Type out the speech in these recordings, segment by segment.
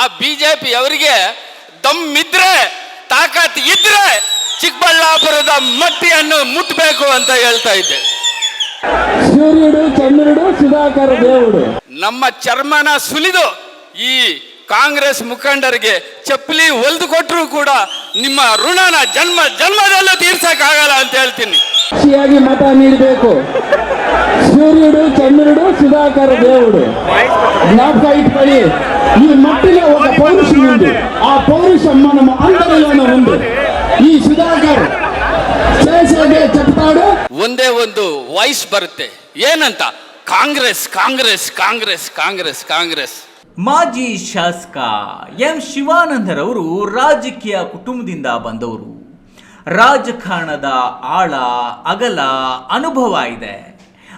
ಆ ಬಿಜೆಪಿ ಅವರಿಗೆ ದಮ್ಮಿದ್ರೆ ತಾಕತ್ ಇದ್ರೆ ಚಿಕ್ಕಬಳ್ಳಾಪುರದ ಮಟ್ಟಿಯನ್ನು ಮುಟ್ಟಬೇಕು ಅಂತ ಹೇಳ್ತಾ ಇದ್ದೆ. ಸುಧಾಕರ ದೇವರು ನಮ್ಮ ಚರ್ಮನ ಸುಲಿದು ಈ ಕಾಂಗ್ರೆಸ್ ಮುಖಂಡರಿಗೆ ಚಪ್ಪಲಿ ಒಲ್ದು ಕೊಟ್ಟರು ಕೂಡ ನಿಮ್ಮ ಋಣನ ಜನ್ಮ ಜನ್ಮದಲ್ಲೂ ತೀರ್ಸಕ್ ಆಗಲ್ಲ ಅಂತ ಹೇಳ್ತೀನಿ. ಮತ ನೀಡಬೇಕು. ಸೂರ್ಯುಡು ಚಂದ್ರುಡು ಸುಧಾಕರ ದೇವರು ಜ್ಞಾಪಕ ಇಟ್ಕೊಳ್ಳಿ. ఈ మట్టిలో ఒక పౌరుషం ఉంది ఆ పౌరుషం మనము అందరిలోనూ ఉంది ఈ సుధాకర్ చేసేదే చెప్తాడు ಒಂದೇ ಒಂದು ವಾಯ್ಸ್ ಬರುತ್ತೆ ಏನಂತ ಕಾಂಗ್ರೆಸ್ ಕಾಂಗ್ರೆಸ್ ಕಾಂಗ್ರೆಸ್ ಕಾಂಗ್ರೆಸ್ ಕಾಂಗ್ರೆಸ್ ಮಾಜಿ ಶಾಸಕ ಎಂ ಶಿವಾನಂದರವರು ರಾಜಕೀಯ ಕುಟುಂಬದಿಂದ ಬಂದವರು ರಾಜಕಾರಣದ ಆಳ ಅಗಲ ಅನುಭವ ಇದೆ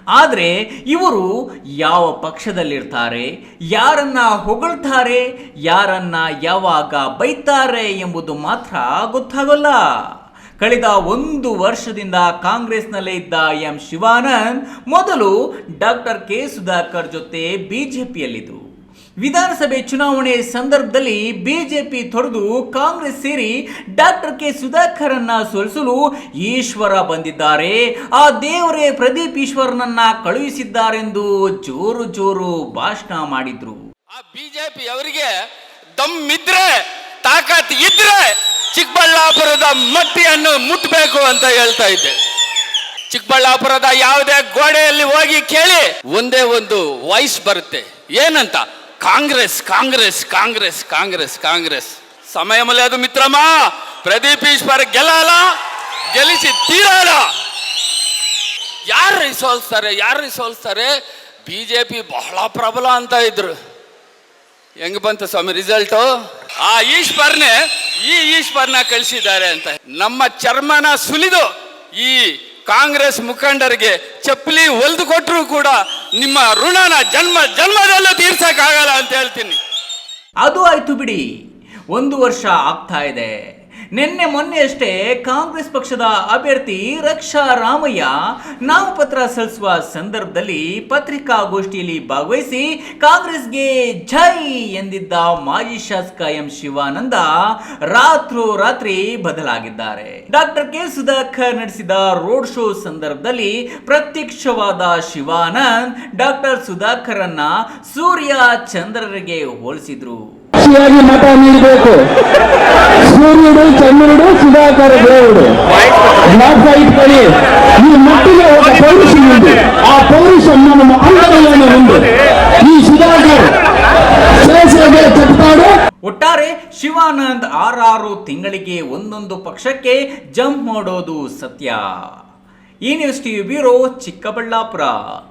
ಆದರೆ ಇವರು ಯಾವ ಪಕ್ಷದಲ್ಲಿರ್ತಾರೆ, ಯಾರನ್ನ ಹೊಗಳ್ತಾರೆ, ಯಾರನ್ನ ಯಾವಾಗ ಬೈತಾರೆ ಎಂಬುದು ಮಾತ್ರ ಗೊತ್ತಾಗಲ್ಲ. ಕಳೆದ ಒಂದು ವರ್ಷದಿಂದ ಕಾಂಗ್ರೆಸ್ನಲ್ಲೇ ಇದ್ದ ಎಂ ಶಿವಾನಂದ್ ಮೊದಲು ಡಾಕ್ಟರ್ ಕೆ ಸುಧಾಕರ್ ಜೊತೆ ಬಿಜೆಪಿಯಲ್ಲಿದ್ದರು ವಿಧಾನಸಭೆ ಚುನಾವಣೆ ಸಂದರ್ಭದಲ್ಲಿ ಬಿಜೆಪಿ ತೊರೆದು ಕಾಂಗ್ರೆಸ್ ಸೇರಿ ಡಾಕ್ಟರ್ ಕೆ ಸುಧಾಕರನ್ನ ಸೋಲಿಸಲು ಈಶ್ವರ ಬಂದಿದ್ದಾರೆ. ಆ ದೇವರೇ ಪ್ರದೀಪ್ ಈಶ್ವರನನ್ನ ಕಳುಹಿಸಿದ್ದಾರೆಂದು ಜೋರು ಜೋರು ಭಾಷಣ ಮಾಡಿದ್ರು. ಆ ಬಿಜೆಪಿ ಅವರಿಗೆ ದಮ್ಮಿದ್ರೆ ತಾಕತ್ ಇದ್ರೆ ಚಿಕ್ಕಬಳ್ಳಾಪುರದ ಮಟ್ಟಿಯನ್ನು ಮುಟ್ಟಬೇಕು ಅಂತ ಹೇಳ್ತಾ ಇದ್ದೆ. ಚಿಕ್ಕಬಳ್ಳಾಪುರದ ಯಾವುದೇ ಗೋಡೆಯಲ್ಲಿ ಹೋಗಿ ಕೇಳಿ ಒಂದೇ ಒಂದು ವಾಯ್ಸ್ ಬರುತ್ತೆ. ಏನಂತ? ಕಾಂಗ್ರೆಸ್ ಕಾಂಗ್ರೆಸ್ ಕಾಂಗ್ರೆಸ್ ಕಾಂಗ್ರೆಸ್ ಕಾಂಗ್ರೆಸ್. ಸಮಯ ಅದು ಮಿತ್ರಮ್ಮ. ಪ್ರದೀಪ್ ಈಶ್ವರ್ ಗೆಲ್ಲಲ್ಲ, ಗೆಲ್ಲಿಸಿ ತೀರಲ್ಲ. ಯಾರು ಸೋಲ್ಸ್ತಾರೆ ಯಾರು ಸೋಲ್ಸ್ತಾರೆ? ಬಿಜೆಪಿ ಬಹಳ ಪ್ರಬಲ ಅಂತ ಇದ್ರು. ಹೆಂಗ್ ಬಂತು ಸ್ವಾಮಿ ರಿಸಲ್ಟು ಆ ಈಶ್ವರ್ನೆ, ಈ ಈಶ್ವರ್ನ ಕಳಿಸಿದ್ದಾರೆ ಅಂತ. ನಮ್ಮ ಚರ್ಮನ ಸುಲಿದು ಈ ಕಾಂಗ್ರೆಸ್ ಮುಖಂಡರಿಗೆ ಚಪ್ಪಲಿ ಒಲ್ದು ಕೊಟ್ಟರು ಕೂಡ ನಿಮ್ಮ ಋಣನ ಜನ್ಮ ಜನ್ಮದಲ್ಲೂ ತೀರ್ಸಕ್ಕಾಗಲ್ಲ ಅಂತ ಹೇಳ್ತೀನಿ. ಅದು ಆಯ್ತು ಬಿಡಿ. ಒಂದು ವರ್ಷ ಆಗ್ತಾ ಇದೆ. ನಿನ್ನೆ ಮೊನ್ನೆಯಷ್ಟೇ ಕಾಂಗ್ರೆಸ್ ಪಕ್ಷದ ಅಭ್ಯರ್ಥಿ ರಕ್ಷಾ ರಾಮಯ್ಯ ನಾಮಪತ್ರ ಸಲ್ಲಿಸುವ ಸಂದರ್ಭದಲ್ಲಿ ಪತ್ರಿಕಾಗೋಷ್ಠಿಯಲ್ಲಿ ಭಾಗವಹಿಸಿ, ಕಾಂಗ್ರೆಸ್ಗೆ ಜೈ ಎಂದಿದ್ದ ಮಾಜಿ ಶಾಸಕ ಎಂ ಶಿವಾನಂದ ರಾತ್ರೋರಾತ್ರಿ ಬದಲಾಗಿದ್ದಾರೆ. ಡಾಕ್ಟರ್ ಕೆ ಸುಧಾಕರ್ ನಡೆಸಿದ ರೋಡ್ ಶೋ ಸಂದರ್ಭದಲ್ಲಿ ಪ್ರತ್ಯಕ್ಷವಾದ ಶಿವಾನಂದ್ ಡಾಕ್ಟರ್ ಸುಧಾಕರ್ ಅನ್ನ ಸೂರ್ಯ ಚಂದ್ರರಿಗೆ ಹೋಲಿಸಿದ್ರು. ಮತ ನೀಡಬೇಕು. ಸೂರ್ಯುಡು ಚಂದ್ರುಡು ಸುಧಾಕರ ದೇವುಡು ಜ್ಞಾಪಕ ಕಣಿ ಈ ಮಟ್ಟಿಗೆ ఒక ಪೌರುಷ ಉಂಟು. ಆ ಪೌರುಷ ನಮ್ಮ అందరిలోనే ಉಂಟು. ಈ ಸುಧಾಕರ್ ಒಟ್ಟಾರೆ ಶಿವಾನಂದ್ ಆರಾರು ತಿಂಗಳಿಗೆ ಒಂದೊಂದು ಪಕ್ಷಕ್ಕೆ ಜಂಪ್ ಮಾಡೋದು ಸತ್ಯ. ಈ ನ್ಯೂಸ್ ಟಿವಿ ಬ್ಯೂರೋ ಚಿಕ್ಕಬಳ್ಳಾಪುರ.